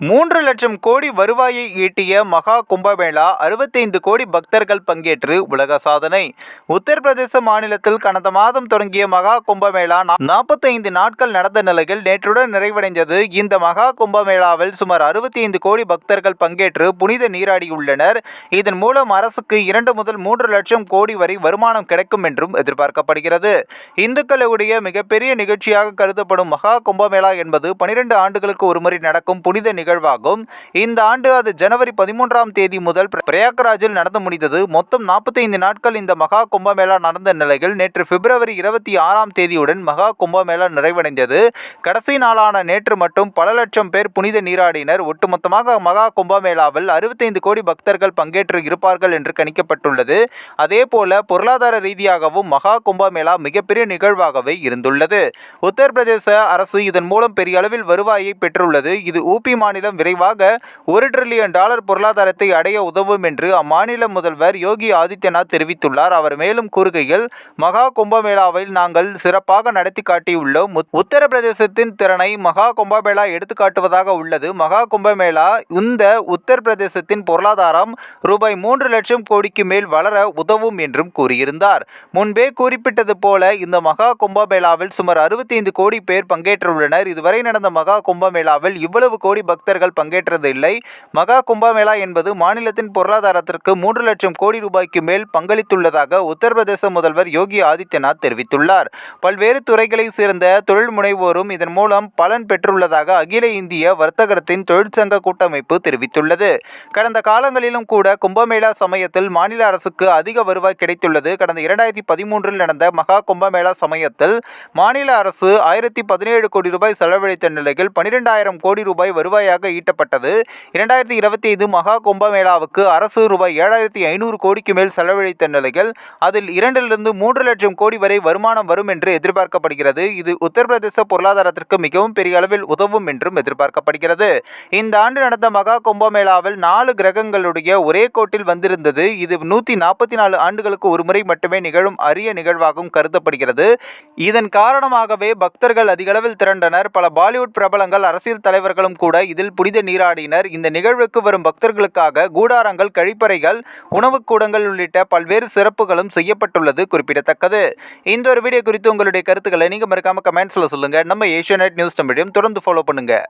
மூன்று லட்சம் கோடி வருவாயை ஈட்டிய மகா கும்பமேளா அறுபத்தைந்து கோடி பக்தர்கள் பங்கேற்று உலக சாதனை. உத்தரப்பிரதேச மாநிலத்தில் கடந்த மாதம் தொடங்கிய மகா கும்பமேளா நாற்பத்தைந்து நாட்கள் நடந்த நிலையில் நேற்றுடன் நிறைவடைந்தது. இந்த மகா கும்பமேளாவில் சுமார் அறுபத்தி ஐந்து கோடி பக்தர்கள் பங்கேற்று புனித நீராடியுள்ளனர் இதன் மூலம் அரசுக்கு இரண்டு முதல் மூன்று லட்சம் கோடி வரை வருமானம் கிடைக்கும் என்றும் எதிர்பார்க்கப்படுகிறது. இந்துக்களுடைய மிகப்பெரிய நிகழ்ச்சியாக கருதப்படும் மகா கும்பமேளா என்பது பனிரெண்டு ஆண்டுகளுக்கு ஒருமுறை நடக்கும் புனித நிகழ்வாகும். இந்த ஆண்டு அது ஜனவரி பதிமூன்றாம் தேதி முதல் பிரயாக்ராஜில் நடந்து முடிந்தது. மொத்தம் நாற்பத்தைந்து நாட்கள் இந்த மகா கும்பமேளா நடந்த நிலையில் நேற்று பிப்ரவரி இருபத்தி ஆறாம் தேதியுடன் மகா கும்பமேளா நிறைவடைந்தது. கடைசி நாளான நேற்று மட்டும் பல லட்சம் பேர் புனித நீராடினர். ஒட்டுமொத்தமாக மகா கும்பமேளாவில் அறுபத்தைந்து கோடி பக்தர்கள் பங்கேற்று இருப்பார்கள் என்று கணிக்கப்பட்டுள்ளது. அதேபோல பொருளாதார ரீதியாகவும் மகா கும்பமேளா மிகப்பெரிய நிகழ்வாகவே இருந்துள்ளது. உத்தரப்பிரதேச அரசு இதன் மூலம் பெரிய அளவில் வருவாயை பெற்றுள்ளது. இது ஊபி மாநில மாநிலம் விரைவாக ஒரு டிரில்லியன் டாலர் பொருளாதாரத்தை அடைய உதவும் என்று அம்மாநில முதல்வர் யோகி ஆதித்யநாத் தெரிவித்துள்ளார். அவர் மேலும் கூறுகையில் மகா கும்பமேளாவில் நாங்கள் சிறப்பாக நடத்தி காட்டியுள்ளோம். உத்தரப்பிரதேசத்தின் திறனை மகா கும்பமேளா எடுத்துக்காட்டுவதாக உள்ளது. மகா கும்பமேளா இந்த உத்தரப்பிரதேசத்தின் பொருளாதாரம் ரூபாய் மூன்று லட்சம் கோடிக்கு மேல் வளர உதவும் என்றும் கூறியிருந்தார். முன்பே குறிப்பிட்டது போல இந்த மகா கும்பமேளாவில் சுமார் அறுபத்தி ஐந்து கோடி பேர் பங்கேற்றுள்ளனர். இதுவரை நடந்த மகா கும்பமேளாவில் இவ்வளவு கோடி பக்தர்கள் பக்தர்கள் பங்கேற்றது இல்லை. மகா கும்பமேளா என்பது மாநிலத்தின் பொருளாதாரத்திற்கு மூன்று லட்சம் கோடி ரூபாய்க்கு மேல் பங்களித்துள்ளதாக உத்தரப்பிரதேச முதல்வர் யோகி ஆதித்யநாத் தெரிவித்துள்ளார். பல்வேறு துறைகளை சேர்ந்த தொழில் முனைவோரும் இதன் மூலம் பலன் பெற்றுள்ளதாக அகில இந்திய வர்த்தகத்தின் தொழிற்சங்க கூட்டமைப்பு தெரிவித்துள்ளது. கடந்த காலங்களிலும் கூட கும்பமேளா சமயத்தில் மாநில அரசுக்கு அதிக வருவாய் கிடைத்துள்ளது. கடந்த இரண்டாயிரத்தி பதிமூன்றில் நடந்த மகா கும்பமேளா சமயத்தில் மாநில அரசு ஆயிரத்தி பதினேழு கோடி ரூபாய் செலவழித்த நிலையில் பனிரெண்டாயிரம் கோடி ரூபாய் வருவாயாக ரூபாயாக ஈட்டப்பட்டது. இரண்டாயிரத்தி இருபத்தி ஐந்து மகா கும்பமேளாவுக்கு அரசு ரூபாய் ஏழாயிரத்தி ஐநூறு கோடிக்கு மேல் செலவழித்த நிலையில் அதில் இரண்டிலிருந்து மூன்று லட்சம் கோடி வரை வருமானம் வரும் என்று எதிர்பார்க்கப்படுகிறது. இது உத்தரப்பிரதேச பொருளாதாரத்திற்கு மிகவும் பெரிய அளவில் உதவும் என்றும் எதிர்பார்க்கப்படுகிறது. இந்த ஆண்டு நடந்த மகா கும்பமேளாவில் நாலு கிரகங்களுடைய ஒரே கோட்டில் வந்திருந்தது. இது நூற்றி நாற்பத்தி நாலு ஆண்டுகளுக்கு ஒரு முறை மட்டுமே நிகழும் அரிய நிகழ்வாகவும் கருதப்படுகிறது. இதன் காரணமாகவே பக்தர்கள் அதிகளவில் திரண்டனர். பல பாலிவுட் பிரபலங்கள் அரசியல் தலைவர்களும் கூட இதில் கோயிலில் புனித நீராடினர். இந்த நிகழ்வுக்கு வரும் பக்தர்களுக்காக கூடாரங்கள் கழிப்பறைகள் உணவுக்கூடங்கள் உள்ளிட்ட பல்வேறு சிறப்புகளும் செய்யப்பட்டுள்ளது குறிப்பிடத்தக்கது. இந்த ஒரு வீடியோ குறித்து உங்களுடைய கருத்துக்களை நீங்கள் மறக்காமல் கமெண்ட்ஸில் சொல்லுங்கள் நம்ம ஏஷியா நியூஸ் தமிழையும் தொடர்ந்து ஃபாலோ பண்ணுங்கள்